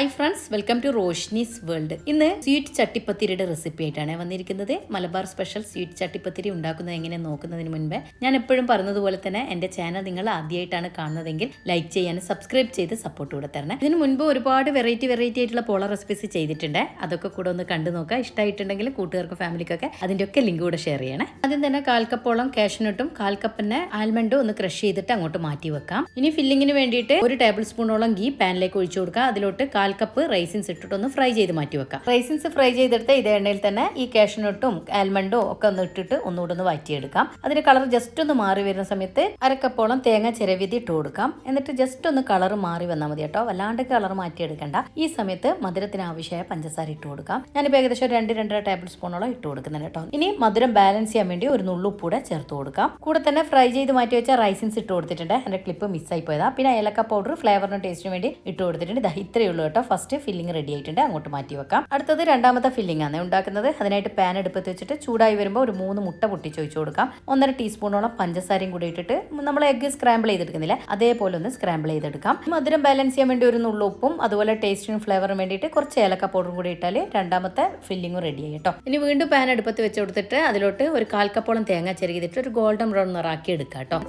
Hi friends welcome to Roshni's world ഇന്ന് sweet ചട്ടിപ്പത്തിരിയുടെ recipe ആയിട്ടാണ് വന്നിരിക്കുന്നത്. മലബാർ സ്പെഷ്യൽ സ്വീറ്റ് ചട്ടിപ്പത്തിരി ഉണ്ടാക്കുന്നത് എങ്ങനെയാണ് നോക്കുന്നതിന് മുൻപേ ഞാൻ എപ്പോഴും പറഞ്ഞതുപോലെ തന്നെ എന്റെ ചാനൽ നിങ്ങൾ ആദ്യമായിട്ടാണ് കാണുന്നതെങ്കിൽ ലൈക്ക് ചെയ്യാനും സബ്സ്ക്രൈബ് ചെയ്ത് സപ്പോർട്ട് കൂടെ തരണം. ഇതിന് മുൻപ് ഒരുപാട് വെറൈറ്റി വെറൈറ്റി ആയിട്ടുള്ള പോള റെസിപ്പീസ് ചെയ്തിട്ടുണ്ട്. അതൊക്കെ കൂടെ ഒന്ന് കണ്ടു നോക്കുക. ഇഷ്ടമായിട്ടുണ്ടെങ്കിൽ കൂട്ടുകാർക്കും ഫാമിലിക്കൊക്കെ അതിന്റെ ഒക്കെ ലിങ്ക് കൂടെ ഷെയർ ചെയ്യണേ. ആദ്യം തന്നെ കാൽക്കപ്പോളം കാഷ്നട്ടും കാൽക്കപ്പിനെ ആൽമണ്ടും ഒന്ന് ക്രഷ് ചെയ്തിട്ട് അങ്ങോട്ട് മാറ്റി വെക്കാം. ഇനി ഫില്ലിങ്ങിന് വേണ്ടിയിട്ട് ഒരു ടേബിൾ സ്പൂണോളം ഗീ പാനിലേക്ക് ഒഴിച്ചു കൊടുക്കുക. അതിലോട്ട് കാൽ കപ്പ് റൈസിൻസ് ഇട്ടിട്ടൊന്ന് ഫ്രൈ ചെയ്ത് മാറ്റി വെക്കാം. റൈസിൻസ് ഫ്രൈ ചെയ്തെടുത്ത് ഇതേ എണ്ണയിൽ തന്നെ ഈ കാഷ്നട്ടും ആൽമണ്ടും ഒക്കെ ഒന്ന് ഇട്ടിട്ട് ഒന്നുകൂടെ ഒന്ന് വഴറ്റിയെടുക്കാം അതിന്റെ കളർ ജസ്റ്റ് ഒന്ന് മാറി വരുന്ന സമയത്ത് അരക്കപ്പോളം തേങ്ങ ചിരവിധി ഇട്ട് കൊടുക്കാം. എന്നിട്ട് ജസ്റ്റ് ഒന്ന് കളർ മാറി വന്നാൽ മതി കേട്ടോ. വല്ലാണ്ട് കളർ മാറ്റിയെടുക്കണ്ട. ഈ സമയത്ത് മധുരത്തിന് ആവശ്യമായ പഞ്ചസാര ഇട്ട് കൊടുക്കാം. ഞാനിപ്പോൾ ഏകദേശം ഒരു രണ്ട് രണ്ടര ടേബിൾ സ്പൂണോളം ഇട്ട് കൊടുക്കുന്നുണ്ട് കേട്ടോ. ഇനി മധുരം ബാലൻസ് ചെയ്യാൻ വേണ്ടി ഒരു നുള്ളുപ്പൂടെ ചേർത്ത് കൊടുക്കാം. കൂടെ തന്നെ ഫ്രൈ ചെയ്ത് മാറ്റി വെച്ച റൈസിൻസ് ഇട്ട് കൊടുത്തിട്ടുണ്ട്. എന്റെ ക്ലിപ്പ് മിസ്സായി പോയതാ. പിന്നെ ഏലക്ക പൗഡർ ഫ്ലേവറിനും ടേസ്റ്റിന് വേണ്ടി ഇട്ട് കൊടുത്തിട്ടുണ്ട്. ഇത് ഇത്രയേ ഉള്ളൂ കേട്ടോ. ഫസ്റ്റ് ഫില്ലിംഗ് റെഡി ആയിട്ടുണ്ട്. അങ്ങോട്ട് മാറ്റി വെക്കാം. അടുത്തത് രണ്ടാമത്തെ ഫില്ലിംഗ് ആണ് ഉണ്ടാക്കുന്നത്. അതിനായിട്ട് പാൻ എടുപ്പത്ത് വെച്ചിട്ട് ചൂടായി വരുമ്പോൾ ഒരു മൂന്ന് മുട്ട പൊട്ടിച്ച് ഒഴിച്ചു കൊടുക്കാം. ഒന്നര ടീസ്പൂണോളം പഞ്ചസാരയും കൂടി ഇട്ടിട്ട് നമ്മൾ എഗ്ഗ് സ്ക്രാമ്പിൾ ചെയ്തെടുക്കുന്നില്ല? അതേപോലെ ഒന്ന് സ്ക്രാമ്പിൾ ചെയ്തെടുക്കാം. മധുരം ബാലൻസ് ചെയ്യാൻ വേണ്ടി ഒരു നുള്ളു ഉപ്പും അതുപോലെ ടേസ്റ്റിനും ഫ്ലേവറിനും വേണ്ടിയിട്ട് കുറച്ച് ഏലക്ക പൗഡറും കൂടി ഇട്ടാൽ രണ്ടാമത്തെ ഫില്ലിംഗ് റെഡി ആയി കേട്ടോ. ഇനി വീണ്ടും പാൻ അടുപ്പത്ത് വെച്ച് കൊടുത്തിട്ട് അതിലോട്ട് ഒരു കാൽക്കപ്പോളം തേങ്ങ ചെറുകിതിട്ട് ഒരു ഗോൾഡൻ ബ്രൗൺ നിറാക്കി എടുക്കാം കേട്ടോ.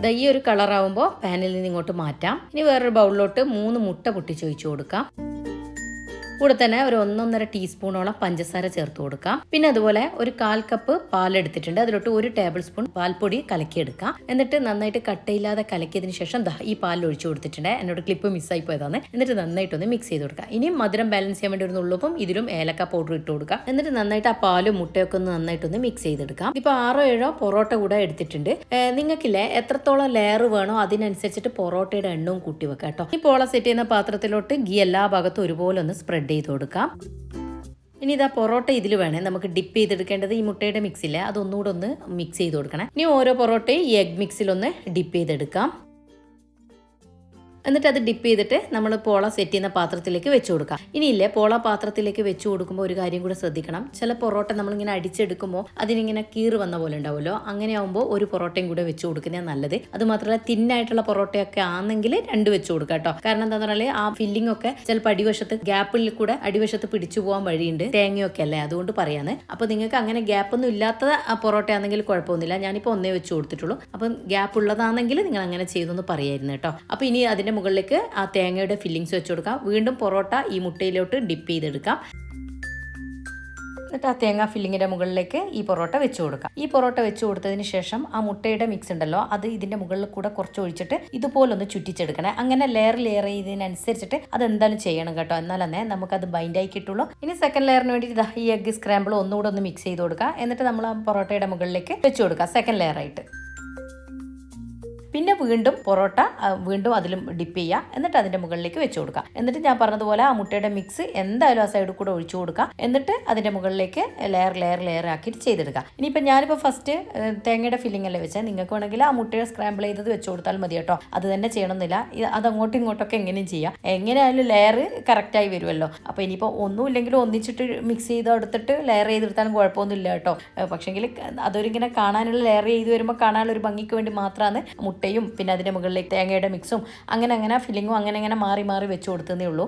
ദാ ഒരു കളറാവുമ്പോൾ പാനിൽ നിന്ന് ഇങ്ങോട്ട് മാറ്റാം. ഇനി വേറൊരു ബൗളിലോട്ട് മൂന്ന് മുട്ട പൊട്ടിച്ച് ഒഴിച്ചു കൊടുക്കാം. കൂടെ തന്നെ ഒരു ഒന്നൊന്നര ടീസ്പൂണോളം പഞ്ചസാര ചേർത്ത് കൊടുക്കാം. പിന്നെ അതുപോലെ ഒരു കാൽ കപ്പ് പാൽ എടുത്തിട്ടുണ്ട്. അതിലോട്ട് ഒരു ടേബിൾ സ്പൂൺ പാൽപ്പൊടി കലക്കിയെടുക്കാം. എന്നിട്ട് നന്നായിട്ട് കട്ടയില്ലാതെ കലക്കിയതിന് ശേഷം ഈ പാലിൽ ഒഴിച്ചു കൊടുത്തിട്ടുണ്ട്. എന്നോട് ക്ലിപ്പ് മിസ്സായി പോയതാണ്. എന്നിട്ട് നന്നായിട്ടൊന്ന് മിക്സ് ചെയ്ത് കൊടുക്കാം. ഇനി മധുരം ബാലൻസ് ചെയ്യാൻ വേണ്ടി ഒരു നുള്ളുപ്പും ഇതിലും ഏലക്ക പൗഡർ ഇട്ട് കൊടുക്കാം. എന്നിട്ട് നന്നായിട്ട് ആ പാലും മുട്ടയൊക്കെ ഒന്ന് നന്നായിട്ടൊന്ന് മിക്സ് ചെയ്തെടുക്കാം. ഇപ്പൊ ആറോ ഏഴോ പൊറോട്ട കൂടെ എടുത്തിട്ടുണ്ട്. നിങ്ങൾക്കില്ലേ എത്രത്തോളം ലെയർ വേണോ അതിനനുസരിച്ചിട്ട് പൊറോട്ടയുടെ എണ്ണവും കൂട്ടി വെക്കാം കേട്ടോ. ഈ പോള സെറ്റ് ചെയ്യുന്ന പാത്രത്തിലോട്ട് ഗീ എല്ലാ ഭാഗത്തും ഒരുപോലെ ഒന്ന് സ്പ്രെഡ് ചെയ്ത് കൊടുക്കാം. ഇനി ഇതാ പൊറോട്ട ഇതിൽ വേണേ. നമുക്ക് ഡിപ്പ് ചെയ്തെടുക്കേണ്ടത് ഈ മുട്ടയുടെ മിക്സിലെ അതൊന്നുകൂടെ ഒന്ന് മിക്സ് ചെയ്ത് കൊടുക്കണം. ഇനി ഓരോ പൊറോട്ടയും ഈ എഗ് മിക്സിലൊന്ന് ഡിപ്പ് ചെയ്തെടുക്കാം. എന്നിട്ട് അത് ഡിപ്പ് ചെയ്തിട്ട് നമ്മൾ പോള സെറ്റ് ചെയ്യുന്ന പാത്രത്തിലേക്ക് വെച്ച് കൊടുക്കാം. ഇനിയില്ലേ പോള പാത്രത്തിലേക്ക് വെച്ച് കൊടുക്കുമ്പോൾ ഒരു കാര്യം കൂടെ ശ്രദ്ധിക്കണം. ചില പൊറോട്ട നമ്മളിങ്ങനെ അടിച്ചെടുക്കുമ്പോൾ അതിനിങ്ങനെ കീറ് വന്ന പോലെ ഉണ്ടാവുമല്ലോ. അങ്ങനെ ആകുമ്പോൾ ഒരു പൊറോട്ടയും കൂടെ വെച്ച് കൊടുക്കുന്നതാണ് നല്ലത്. അത് മാത്രമല്ല തിന്നായിട്ടുള്ള പൊറോട്ടയൊക്കെ ആണെങ്കിൽ രണ്ട് വെച്ച് കൊടുക്കാം കേട്ടോ കാരണം എന്താണെന്ന് പറഞ്ഞാൽ ആ ഫില്ലിംഗ് ഒക്കെ ചിലപ്പോൾ അടിവശത്ത് ഗ്യാപ്പിൽ കൂടെ അടിവശത്ത് പിടിച്ചു പോകാൻ വഴിയുണ്ട്. തേങ്ങയൊക്കെ അല്ലേ? അതുകൊണ്ട് പറയാന്ന്. അപ്പോൾ നിങ്ങൾക്ക് അങ്ങനെ ഗ്യാപ്പ് ഒന്നും ഇല്ലാത്ത പൊറോട്ട ആണെങ്കിൽ കുഴപ്പമൊന്നുമില്ല. ഞാനിപ്പോൾ ഒന്നേ വെച്ച് കൊടുത്തിട്ടുള്ളൂ. അപ്പം ഗ്യാപ്പ് ഉള്ളതാണെങ്കിൽ നിങ്ങൾ അങ്ങനെ ചെയ്തൊന്ന് പറയായിരുന്നു കേട്ടോ അപ്പോൾ ഇനി അതിന്റെ മുകളിലേക്ക് ആ തേങ്ങയുടെ ഫില്ലിങ്സ് വെച്ച് കൊടുക്കാം. വീണ്ടും പൊറോട്ട ഈ മുട്ടയിലോട്ട് ഡിപ്പ് ചെയ്തെടുക്കാം. എന്നിട്ട് ആ തേങ്ങ ഫില്ലിങ്ങിന്റെ മുകളിലേക്ക് ഈ പൊറോട്ട വെച്ച് കൊടുക്കാം. ഈ പൊറോട്ട വെച്ച് കൊടുത്തതിന് ശേഷം ആ മുട്ടയുടെ മിക്സ് ഉണ്ടല്ലോ അത് ഇതിന്റെ മുകളിൽ കൂടെ കുറച്ച് ഒഴിച്ചിട്ട് ഇതുപോലൊന്ന് ചുറ്റിച്ചെടുക്കണേ. അങ്ങനെ ലെയർ ലെയർ ചെയ്തതിനനുസരിച്ചിട്ട് അത് എന്തായാലും ചെയ്യണം കേട്ടോ? എന്നാൽ തന്നെ നമുക്കത് ബൈൻഡായി കിട്ടുള്ളൂ. ഇനി സെക്കൻഡ് ലെയറിന് വേണ്ടി ഇതാ ഈ എഗ്ഗ് സ്ക്രാമ്പിൾ ഒന്നുകൂടെ ഒന്ന് മിക്സ് ചെയ്ത് കൊടുക്കുക എന്നിട്ട് നമ്മൾ ആ പൊറോട്ടയുടെ മുകളിലേക്ക് വെച്ച് കൊടുക്കുക സെക്കൻഡ് ലെയർ ആയിട്ട്. പിന്നെ വീണ്ടും പൊറോട്ട വീണ്ടും അതിലും ഡിപ്പ് ചെയ്യുക എന്നിട്ട് അതിന്റെ മുകളിലേക്ക് വെച്ച് കൊടുക്കുക എന്നിട്ട് ഞാൻ പറഞ്ഞതുപോലെ ആ മുട്ടയുടെ മിക്സ് എന്തായാലും ആ സൈഡിൽ കൂടെ ഒഴിച്ചു കൊടുക്കുക എന്നിട്ട് അതിന്റെ മുകളിലേക്ക് ലെയർ ലെയർ ലെയർ ആക്കിയിട്ട് ചെയ്തെടുക്കുക ഇനിയിപ്പോൾ ഞാനിപ്പോൾ ഫസ്റ്റ് തേങ്ങയുടെ ഫില്ലിംഗ് അല്ലേ വെച്ചാൽ നിങ്ങൾക്ക് വേണമെങ്കിൽ ആ മുട്ടയെ സ്ക്രാമ്പിൾ ചെയ്തത് വെച്ച് കൊടുത്താൽ മതി കേട്ടോ. അത് തന്നെ ചെയ്യണമെന്നില്ല. അത് അങ്ങോട്ടും ഇങ്ങോട്ടൊക്കെ എങ്ങനെയും ചെയ്യാം. എങ്ങനെയായാലും ലെയർ കറക്റ്റായി വരുമല്ലോ. അപ്പോൾ ഇനിയിപ്പോൾ ഒന്നുമില്ലെങ്കിലും ഒന്നിച്ചിട്ട് മിക്സ് ചെയ്ത് എടുത്തിട്ട് ലെയർ ചെയ്തെടുത്താലും കുഴപ്പമൊന്നുമില്ല കേട്ടോ. പക്ഷേങ്കിൽ അതൊരിങ്ങനെ കാണാനുള്ള ലെയർ ചെയ്ത് വരുമ്പോൾ കാണാനുള്ള ഒരു ഭംഗിക്ക് വേണ്ടി മാത്രമാണ് മുട്ടയും പിന്നെ അതിന്റെ മുകളിലേക്ക് തേങ്ങയുടെ മിക്സും അങ്ങനെ അങ്ങനെ ഫില്ലിങ്ങും അങ്ങനെ അങ്ങനെ മാറി മാറി വെച്ച് കൊടുത്തതേ ഉള്ളൂ.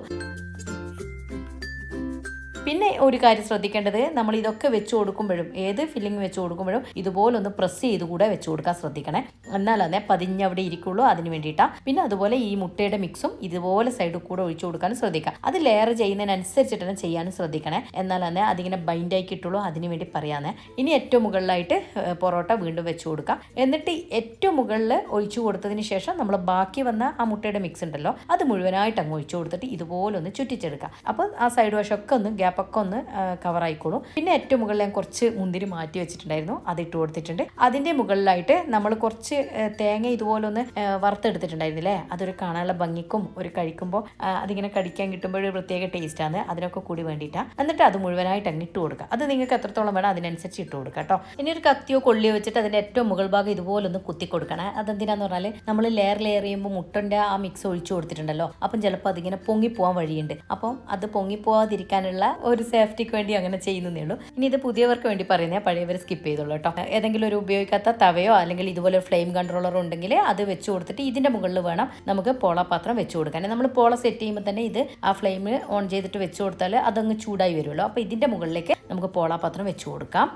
പിന്നെ ഒരു കാര്യം ശ്രദ്ധിക്കേണ്ടത് നമ്മൾ ഇതൊക്കെ വെച്ച് കൊടുക്കുമ്പോഴും ഏത് ഫില്ലിംഗ് വെച്ച് കൊടുക്കുമ്പോഴും ഇതുപോലെ ഒന്ന് പ്രസ് ചെയ്ത് കൂടെ വെച്ച് കൊടുക്കാൻ ശ്രദ്ധിക്കണേ. എന്നാലേ പതിഞ്ഞവിടെ ഇരിക്കുള്ളൂ അതിന് വേണ്ടിയിട്ടാണ് പിന്നെ അതുപോലെ ഈ മുട്ടയുടെ മിക്സും ഇതുപോലെ സൈഡിൽ കൂടെ ഒഴിച്ചു കൊടുക്കാനും ശ്രദ്ധിക്കുക അത് ലെയർ ചെയ്യുന്നതിനനുസരിച്ചിട്ട് തന്നെ ചെയ്യാനും ശ്രദ്ധിക്കണേ. തന്നെ അതിങ്ങനെ ബൈൻഡായി കിട്ടുള്ളൂ അതിന് വേണ്ടി പറയാന്നേ. ഇനി ഏറ്റവും മുകളിലായിട്ട് പൊറോട്ട വീണ്ടും വെച്ച് കൊടുക്കാം. എന്നിട്ട് ഏറ്റവും മുകളിൽ ഒഴിച്ചു കൊടുത്തതിന് ശേഷം നമ്മൾ ബാക്കി വന്ന ആ മുട്ടയുടെ മിക്സ് ഉണ്ടല്ലോ അത് മുഴുവനായിട്ട് അങ്ങ് ഒഴിച്ചു കൊടുത്തിട്ട് ഇതുപോലെ ഒന്ന് ചുറ്റിച്ചെടുക്കാം. അപ്പോൾ ആ സൈഡ് വശമൊക്കെ ഒന്ന് ഗ്യാപ്പൊക്കെ ഒന്ന് കവർ ആയിക്കോളും പിന്നെ ഏറ്റവും മുകളിൽ ഞാൻ കുറച്ച് മുന്തിരി മാറ്റി വെച്ചിട്ടുണ്ടായിരുന്നു. അത് ഇട്ട് കൊടുത്തിട്ടുണ്ട്. അതിന്റെ മുകളിലായിട്ട് നമ്മൾ കുറച്ച് തേങ്ങ ഇതുപോലെ ഒന്ന് വറുത്തെടുത്തിട്ടുണ്ടായിരുന്നില്ലേ? അതൊരു കാണാനുള്ള ഭംഗിക്കും ഒരു കഴിക്കുമ്പോൾ അതിങ്ങനെ കടിക്കാൻ കിട്ടുമ്പോൾ ഒരു പ്രത്യേക ടേസ്റ്റാണ്. അതിനൊക്കെ കൂടി വേണ്ടിയിട്ടാണ് എന്നിട്ട് അത് മുഴുവനായിട്ട് അങ്ങ് ഇട്ട് കൊടുക്കുക. അത് നിങ്ങൾക്ക് എത്രത്തോളം വേണം അതിനനുസരിച്ച് ഇട്ട് കൊടുക്കുക കേട്ടോ. ഇനി ഒരു കത്തിയോ കൊള്ളിയോ വെച്ചിട്ട് അതിന്റെ ഏറ്റവും മുകൾ ഭാഗം ഇതുപോലെ ഒന്ന് കുത്തി കൊടുക്കണേ. അതെന്തിനാന്ന് പറഞ്ഞാൽ നമ്മൾ ലെയർ ലെയർ ചെയ്യുമ്പോൾ മുട്ടന്റെ ആ മിക്സ് ഒഴിച്ചു കൊടുത്തിട്ടുണ്ടല്ലോ. അപ്പം ചിലപ്പോൾ അതിങ്ങനെ പൊങ്ങിപ്പോവാൻ വഴിയുണ്ട്. അപ്പം അത് പൊങ്ങിപ്പോവാതിരിക്കാനുള്ള ഒരു സേഫ്റ്റിക്ക് വേണ്ടി അങ്ങനെ ചെയ്യുന്നതേ ഉള്ളൂ. ഇനി ഇത് പുതിയവർക്ക് വേണ്ടി പറയുന്നത് പഴയവർ സ്കിപ്പ് ചെയ്തോളൂ കേട്ടോ. ഏതെങ്കിലും ഒരു ഉപയോഗിക്കാത്ത തവയോ അല്ലെങ്കിൽ ഇതുപോലെ ഫ്ലെയിം കൺട്രോളർ ഉണ്ടെങ്കിൽ അത് വെച്ച് കൊടുത്തിട്ട് ഇതിന്റെ മുകളിൽ വേണം നമുക്ക് പോള പാത്രം വെച്ച് കൊടുക്കാൻ. നമ്മൾ പോള സെറ്റ് ചെയ്യുമ്പോൾ തന്നെ ഇത് ആ ഫ്ലെയിം ഓൺ ചെയ്തിട്ട് വെച്ച് കൊടുത്താൽ അതങ്ങ് ചൂടായി വരുമല്ലോ അപ്പോൾ ഇതിന്റെ മുകളിലേക്ക് നമുക്ക് പോള പാത്രം വെച്ച് കൊടുക്കാം.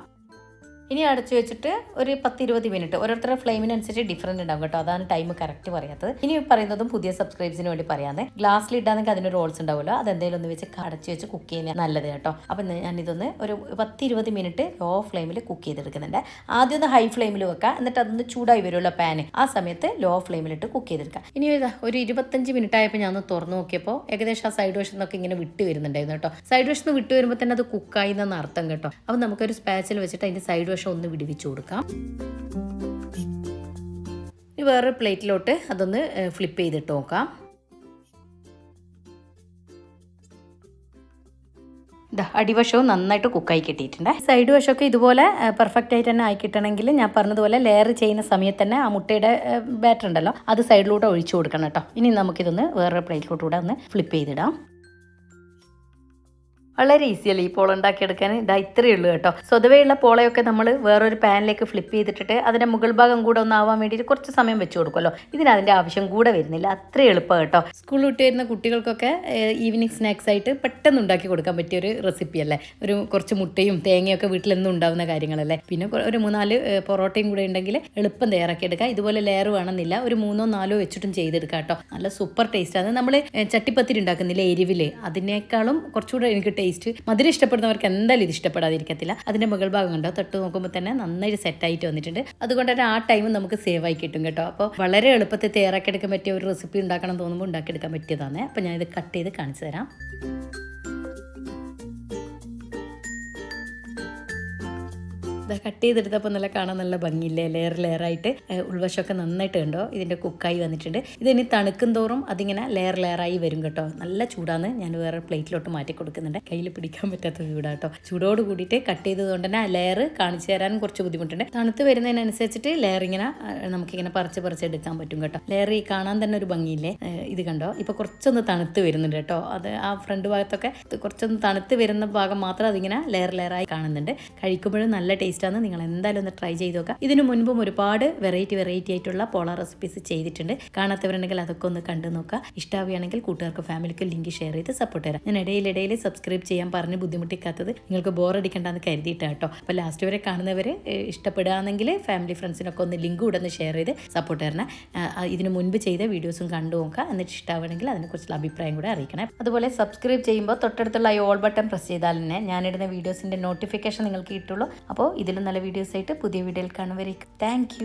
ഇനി അടച്ചു വെച്ചിട്ട് ഒരു പത്ത് ഇരുപത് മിനിറ്റ് ഓരോരുത്തരുടെ ഫ്ലെയിമിനനുസരിച്ച് ഡിഫറന്റ് ഉണ്ടാവും കേട്ടോ. അതാണ് ടൈം കറക്റ്റ് പറയാത്തത്. ഇനി പറയുന്നതും പുതിയ സബ്സ്ക്രൈബ്സിന് വേണ്ടി പറയാതെ ഗ്ലാസ്സിൽ ഇട്ടാണെങ്കിൽ അതിന് റോൾസ് ഉണ്ടാവുമല്ലോ. അതെന്തെങ്കിലും ഒന്ന് വെച്ച് അടച്ചു വെച്ച് കുക്ക് ചെയ്യുന്നത് നല്ലത് കേട്ടോ. അപ്പം ഞാനിതൊന്ന് ഒരു പത്ത് ഇരുപത് മിനിറ്റ് ലോ ഫ്ലെയിമിൽ കുക്ക് ചെയ്തെടുക്കുന്നുണ്ട്. ആദ്യം ഒന്ന് ഹൈ ഫ്ലെയിമിൽ വെക്കുക എന്നിട്ട് അതൊന്ന് ചൂടായി വരുമല്ലോ പാന് ആ സമയത്ത് ലോ ഫ്ലെയിമിലിട്ട് കുക്ക് ചെയ്തെടുക്കുക ഇനി ഒരു ഇരുപത്തഞ്ച് മിനിറ്റ് ആയപ്പോൾ ഞാൻ ഒന്ന് തുറന്നു നോക്കിയപ്പോൾ ഏകദേശം ആ സൈഡ് വശം നിന്നൊക്കെ ഇങ്ങനെ വിട്ട് വരുന്നുണ്ടായിരുന്നു കേട്ടോ. സൈഡ് വശത്ത് വിട്ട് വരുമ്പോൾ തന്നെ അത് കുക്കായി എന്നാണ് അർത്ഥം കേട്ടോ. അപ്പം നമുക്കൊരു സ്പാച്ചിൽ വെച്ചിട്ട് അതിന്റെ സൈഡ് വശം ഒന്ന് വിടിവിച്ചു കൊടുക്കാം. ഇനി വേറൊരു പ്ലേറ്റിലോട്ട് അതൊന്ന് ഫ്ലിപ്പ് ചെയ്തിട്ട് നോക്കാം. അടിവശവും നന്നായിട്ട് കുക്കായി കിട്ടിയിട്ടുണ്ട്. സൈഡ് വശമൊക്കെ ഇതുപോലെ പെർഫെക്റ്റ് ആയിട്ട് തന്നെ ആയി കിട്ടണമെങ്കിൽ ഞാൻ പറഞ്ഞതുപോലെ ലെയർ ചെയ്യുന്ന സമയത്ത് തന്നെ ആ മുട്ടയുടെ ബാറ്റർ ഉണ്ടല്ലോ അത് സൈഡിലൂടെ ഒഴിച്ചു കൊടുക്കണം കേട്ടോ. ഇനി നമുക്കിതൊന്ന് വേറൊരു പ്ലേറ്റിലോട്ടുകൂടെ ഒന്ന് ഫ്ലിപ്പ് ചെയ്തിടാം. വളരെ ഈസിയല്ലേ ഈ പോള ഉണ്ടാക്കിയെടുക്കാൻ? ഇതാ ഇത്രയേ ഉള്ളൂ കേട്ടോ. സ്വതവേയുള്ള പോളയൊക്കെ നമ്മൾ വേറൊരു പാനിലേക്ക് ഫ്ലിപ്പ് ചെയ്തിട്ടിട്ട് അതിന്റെ മുകൾ ഭാഗം കൂടെ ഒന്ന് ആവാൻ വേണ്ടിയിട്ട് കുറച്ച് സമയം വെച്ച് കൊടുക്കുമല്ലോ. ഇതിന് അതിന്റെ ആവശ്യം കൂടെ വരുന്നില്ല. അത്ര എളുപ്പം കേട്ടോ. സ്കൂൾ വിട്ട് വരുന്ന കുട്ടികൾക്കൊക്കെ ഈവനിങ് സ്നാക്സ് ആയിട്ട് പെട്ടെന്ന് ഉണ്ടാക്കി കൊടുക്കാൻ പറ്റിയ ഒരു റെസിപ്പി അല്ലേ? ഒരു കുറച്ച് മുട്ടയും തേങ്ങയൊക്കെ വീട്ടിലെന്നും ഉണ്ടാവുന്ന കാര്യങ്ങളല്ലേ? പിന്നെ ഒരു മൂന്നാൽ പൊറോട്ടയും കൂടെ ഉണ്ടെങ്കിൽ എളുപ്പം തയ്യാറാക്കി എടുക്കാം ഇതുപോലെ ലെയർ വേണമെന്നില്ല. ഒരു മൂന്നോ നാലോ വെച്ചിട്ടും ചെയ്തെടുക്കാം കേട്ടോ. നല്ല സൂപ്പർ ടേസ്റ്റ് ആണ്. നമ്മൾ ചട്ടിപ്പത്തിരി ഉണ്ടാക്കുന്നില്ല എരിവിൽ അതിനേക്കാളും കുറച്ചുകൂടെ എനിക്ക് ടേസ്റ്റ് മധുരം ഇഷ്ടപ്പെടുന്നവർക്ക് എന്തായാലും ഇത് ഇഷ്ടപ്പെടാതിരിക്കത്തില്ല. അതിന്റെ മുകൾ ഭാഗം കണ്ടോ? തൊട്ട് നോക്കുമ്പോൾ തന്നെ നന്നായിട്ട് സെറ്റ് ആയിട്ട് വന്നിട്ടുണ്ട്. അതുകൊണ്ട് തന്നെ ആ ടൈം നമുക്ക് സേവ് ആയി കിട്ടും കേട്ടോ. അപ്പോൾ വളരെ എളുപ്പത്തിൽ തയ്യാറാക്കി എടുക്കാൻ പറ്റിയ ഒരു റെസിപ്പി ഉണ്ടാക്കണം തോന്നുമ്പോൾ ഉണ്ടാക്കിയെടുക്കാൻ പറ്റിയതാണ്. അപ്പോൾ ഞാനിത് കട്ട് ചെയ്ത് കാണിച്ചു തരാം. കട്ട് ചെയ്തെടുത്തപ്പോൾ നല്ല കാണാൻ നല്ല ഭംഗിയില്ലേ? ലെയർ ലെയറായിട്ട് ഉൾവശമൊക്കെ നന്നായിട്ട് കണ്ടോ? ഇതിന്റെ കുക്കായി വന്നിട്ടുണ്ട്. ഇതിനി തണുക്കും തോറും അതിങ്ങനെ ലെയർ ലെയറായി വരും കേട്ടോ. നല്ല ചൂടാന്ന് ഞാൻ വേറെ പ്ലേറ്റിലോട്ട് മാറ്റി കൊടുക്കുന്നുണ്ട്. കയ്യിൽ പിടിക്കാൻ പറ്റാത്ത ചൂടാട്ടോ ചൂടോട് കൂടിയിട്ട് കട്ട് ചെയ്തതുകൊണ്ട് തന്നെ ആ ലെയർ കാണിച്ചു തരാനും കുറച്ച് ബുദ്ധിമുട്ടുണ്ട്. തണുത്ത് വരുന്നതിനനുസരിച്ചിട്ട് ലെയർ ഇങ്ങനെ നമുക്കിങ്ങനെ പറിച്ച് എടുക്കാൻ പറ്റും കേട്ടോ. ലെയർ ഈ കാണാൻ തന്നെ ഒരു ഭംഗിയില്ലേ? ഇത് കണ്ടോ? ഇപ്പൊ കുറച്ചൊന്ന് തണുത്ത് വരുന്നുണ്ട് കേട്ടോ. അത് ആ ഫ്രണ്ട് ഭാഗത്തൊക്കെ കുറച്ചൊന്ന് തണുത്ത് വരുന്ന ഭാഗം മാത്രം അതിങ്ങനെ ലെയർ ലെയറായി കാണുന്നുണ്ട്. കഴിക്കുമ്പോഴും നല്ല ടേസ്റ്റാണ് നിങ്ങൾ എന്തായാലും ഒന്ന് ട്രൈ ചെയ്ത് നോക്കുക. ഇതിനു മുൻപും ഒരുപാട് വെറൈറ്റി വെറൈറ്റി ആയിട്ടുള്ള പോള റെസിപ്പീസ് ചെയ്തിട്ടുണ്ട്. കാണാത്തവരുണ്ടെങ്കിൽ അതൊക്കെ ഒന്ന് കണ്ടു നോക്കുക. ഇഷ്ടാവുകയാണെങ്കിൽ കൂട്ടുകാർക്ക് ഫാമിലിക്ക് ലിങ്ക് ഷെയർ ചെയ്ത് സപ്പോർട്ട് തരാം. ഞാൻ ഇടയിലിടയിൽ സബ്സ്ക്രൈബ് ചെയ്യാൻ പറഞ്ഞ് ബുദ്ധിമുട്ടിക്കാത്തത് നിങ്ങൾക്ക് ബോറടിക്കണ്ടെന്ന് കരുതിയിട്ടാണ് കേട്ടോ. അപ്പോൾ ലാസ്റ്റ് വരെ കാണുന്നവർ ഇഷ്ടപ്പെടുകയാണെങ്കിൽ ഫാമിലി ഫ്രണ്ട്സിനൊക്കെ ഒന്ന് ലിങ്ക് കൂടെ ഒന്ന് ഷെയർ ചെയ്ത് സപ്പോർട്ട് തരണം. ഇതിനു മുൻപ് ചെയ്ത വീഡിയോസും കണ്ടു നോക്കുക. എന്നിട്ട് ഇഷ്ടമാണെങ്കിൽ അതിനെക്കുറിച്ചുള്ള അഭിപ്രായം കൂടെ അറിയിക്കണം. അതുപോലെ സബ്സ്ക്രൈബ് ചെയ്യുമ്പോൾ തൊട്ടടുത്തുള്ള ഈ ഓൾ ബട്ടൺ പ്രസ് ചെയ്താൽ തന്നെ ഞാനിടുന്ന വീഡിയോസിന്റെ നോട്ടിഫിക്കേഷൻ നിങ്ങൾക്ക് കിട്ടുള്ളൂ. അപ്പോൾ ഇതിലും നല്ല വീഡിയോസ് ആയിട്ട് പുതിയ വീഡിയോയിൽ കാണുവരേക്കും. താങ്ക്